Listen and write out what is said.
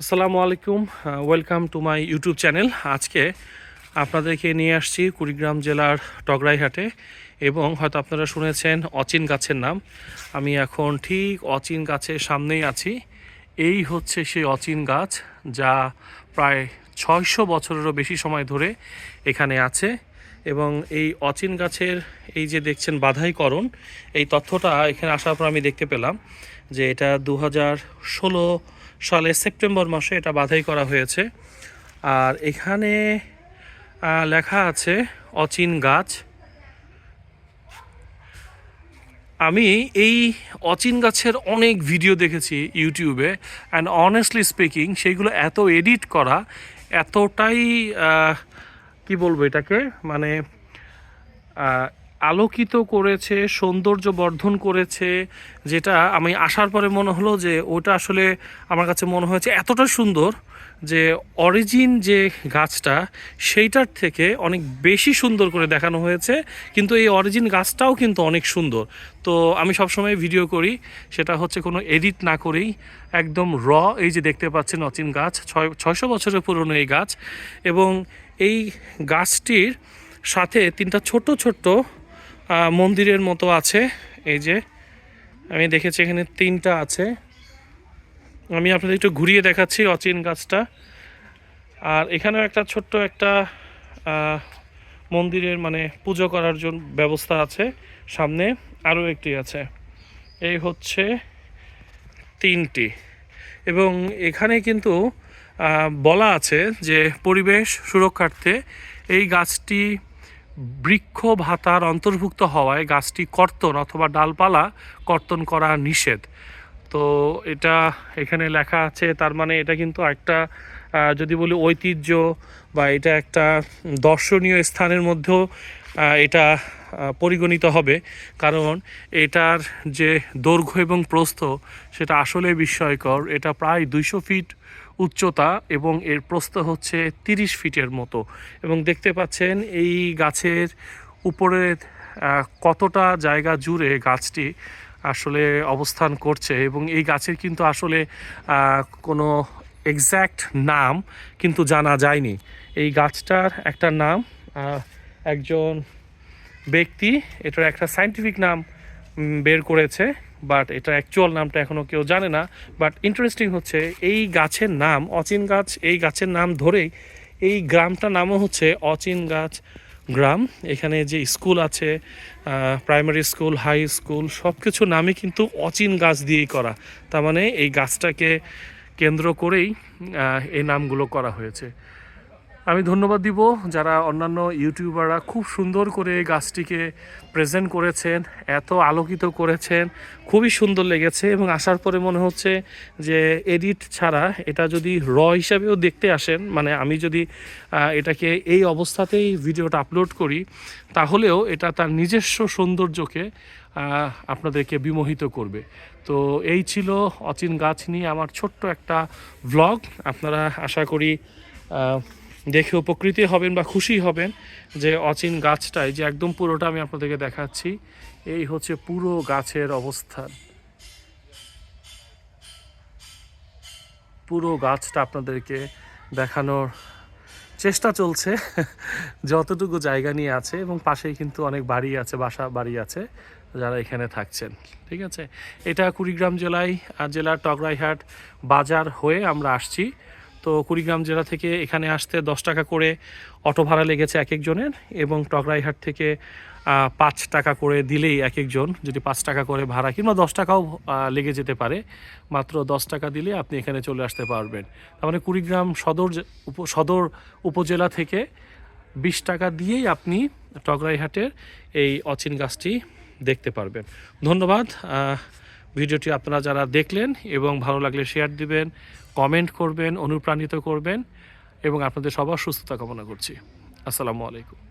আসসালামু আলাইকুম welcome to my YouTube channel আজকে আপনাদেরকে নিয়ে আসছি কুড়িগ্রাম জেলার টগরাইহাটে এবং হয়তো আপনারা শুনেছেন অচিন গাছের নাম। আমি এখন ঠিক অচিন গাছের সামনেই আছি। এই হচ্ছে সেই অচিন গাছ যা প্রায় ছয়শো বছরেরও বেশি সময় ধরে এখানে আছে এবং এই অচিন গাছের এই যে দেখছেন বাধাইকরণ, এই তথ্যটা এখানে আসার পর আমি দেখতে পেলাম যে এটা দু হাজার ষোলো সালে সেপ্টেম্বর মাসে এটা বাধাই করা হয়েছে। আর এখানে লেখা আছে, অচিন গাছ। আমি এই অচিন গাছের অনেক ভিডিও দেখেছি ইউটিউবে অ্যান্ড অনেস্টলি স্পিকিং সেইগুলো এত এডিট করা, এতটাই কি বলব এটাকে? মানে আলোকিত করেছে, সৌন্দর্য বর্ধন করেছে, যেটা আমি আসার পরে মনে হলো যে ওটা আসলে আমার কাছে মনে হয়েছে এতটা সুন্দর যে অরিজিন যে গাছটা, সেইটার থেকে অনেক বেশি সুন্দর করে দেখানো হয়েছে। কিন্তু এই অরিজিন গাছটাও কিন্তু অনেক সুন্দর। তো আমি সবসময় ভিডিও করি, সেটা হচ্ছে কোনো এডিট না করেই, একদম র এই যে দেখতে পাচ্ছেন অচিন গাছ, ছয়, ছয়শো বছরের পুরনো এই গাছ। এবং এই গাছটির সাথে তিনটা ছোট ছোট্ট মন্দিরের মতো আছে। এই যে, আমি দেখেছি এখানে তিনটা আছে। আমি আপনাদের একটু ঘুরিয়ে দেখাচ্ছি অচিন গাছটা। আর এখানেও একটা ছোট্ট একটা মন্দিরের মানে পুজো করার জন্য ব্যবস্থা আছে সামনে। আরও একটি আছে। এই হচ্ছে তিনটি। এবং এখানে কিন্তু বলা আছে যে পরিবেশ সুরক্ষার্থে এই গাছটি বৃক্ষ ভাতার অন্তর্ভুক্ত হওয়ায় গাছটি কর্তন অথবা ডালপালা কর্তন করা নিষেধ। তো এটা এখানে লেখা আছে, তার মানে এটা কিন্তু একটা যদি বলি ঐতিহ্য বা এটা একটা দর্শনীয় স্থানের মধ্যেও এটা পরিগণিত হবে। কারণ এটার যে দৈর্ঘ্য এবং প্রস্থ, সেটা আসলে বিস্ময়কর। এটা প্রায় দুইশো ফিট উচ্চতা এবং এর প্রস্থ হচ্ছে তিরিশ ফিটের মতো। এবং দেখতে পাচ্ছেন এই গাছের উপরে কতটা জায়গা জুড়ে গাছটি আসলে অবস্থান করছে এবং এই গাছের কিন্তু আসলে কোনো এক্স্যাক্ট নাম কিন্তু জানা যায়নি। এই গাছটার একটা নাম একজন ব্যক্তি, এটার একটা সাইন্টিফিক নাম বের করেছে। বাট এটা অ্যাকচুয়াল নামটা এখনও কেউ জানে না। বাট ইন্টারেস্টিং হচ্ছে, এই গাছের নাম, অচিন গাছ, এই গাছের নাম ধরেই এই গ্রামটার নামও হচ্ছে অচিন গাছ গ্রাম। এখানে যে স্কুল আছে প্রাইমারি স্কুল হাই স্কুল সব কিছু নামই কিন্তু অচিন গাছ দিয়েই করা। তার মানে এই গাছটাকে কেন্দ্র করেই এই নামগুলো করা হয়েছে। আমি ধন্যবাদ দিব যারা অন্যান্য ইউটিউবাররা খুব সুন্দর করে এই গাছটিকে প্রেজেন্ট করেছেন, এত আলোকিত করেছেন, খুবই সুন্দর লেগেছে এবং আসার পরে মনে হচ্ছে যে এডিট ছাড়া এটা যদি র হিসাবেও দেখতে আসেন মানে আমি যদি এটাকে এই অবস্থাতেই ভিডিওটা আপলোড করি, তাহলেও এটা তার নিজস্ব সৌন্দর্যকে আপনাদেরকে বিমোহিত করবে। তো এই ছিল অচিন গাছ নিয়ে আমার ছোট্ট একটা ভ্লগ আপনারা আশা করি দেখে উপকৃত হবেন বা খুশি হবেন যে অচিন গাছটাই, যে একদম পুরোটা আমি আপনাদেরকে দেখাচ্ছি। এই হচ্ছে পুরো গাছের অবস্থান। পুরো গাছটা আপনাদেরকে দেখানোর চেষ্টা চলছে, যতটুকু জায়গা নিয়ে আছে এবং পাশেই কিন্তু অনেক বাড়ি আছে, বাসা বাড়ি আছে, যারা এখানে থাকছেন, ঠিক আছে? এটা কুড়িগ্রাম জেলায় জেলার টগরাইহাট বাজার হয়ে আমরা আসছি। তো কুড়িগ্রাম জেলা থেকে এখানে আসতে দশ টাকা করে অটো ভাড়া লেগেছে এক একজনের এবং টকরাইহাট থেকে পাঁচ টাকা করে দিলেই এক একজন যদি পাঁচ টাকা করে ভাড়া কিংবা দশ টাকাও লেগে যেতে পারে, মাত্র দশ টাকা দিলে আপনি এখানে চলে আসতে পারবেন। তার মানে কুড়িগ্রাম সদর সদর উপজেলা থেকে বিশ টাকা দিয়েই আপনি টগরাইহাটের এই অচিন গাছটি দেখতে পারবেন। ধন্যবাদ ভিডিওটি আপনারা যারা দেখলেন এবং ভালো লাগলে শেয়ার দিবেন কমেন্ট করবেন অনুপ্রাণিত করবেন এবং আপনাদের সবার সুস্থতা কামনা করছি। আসসালামু আলাইকুম।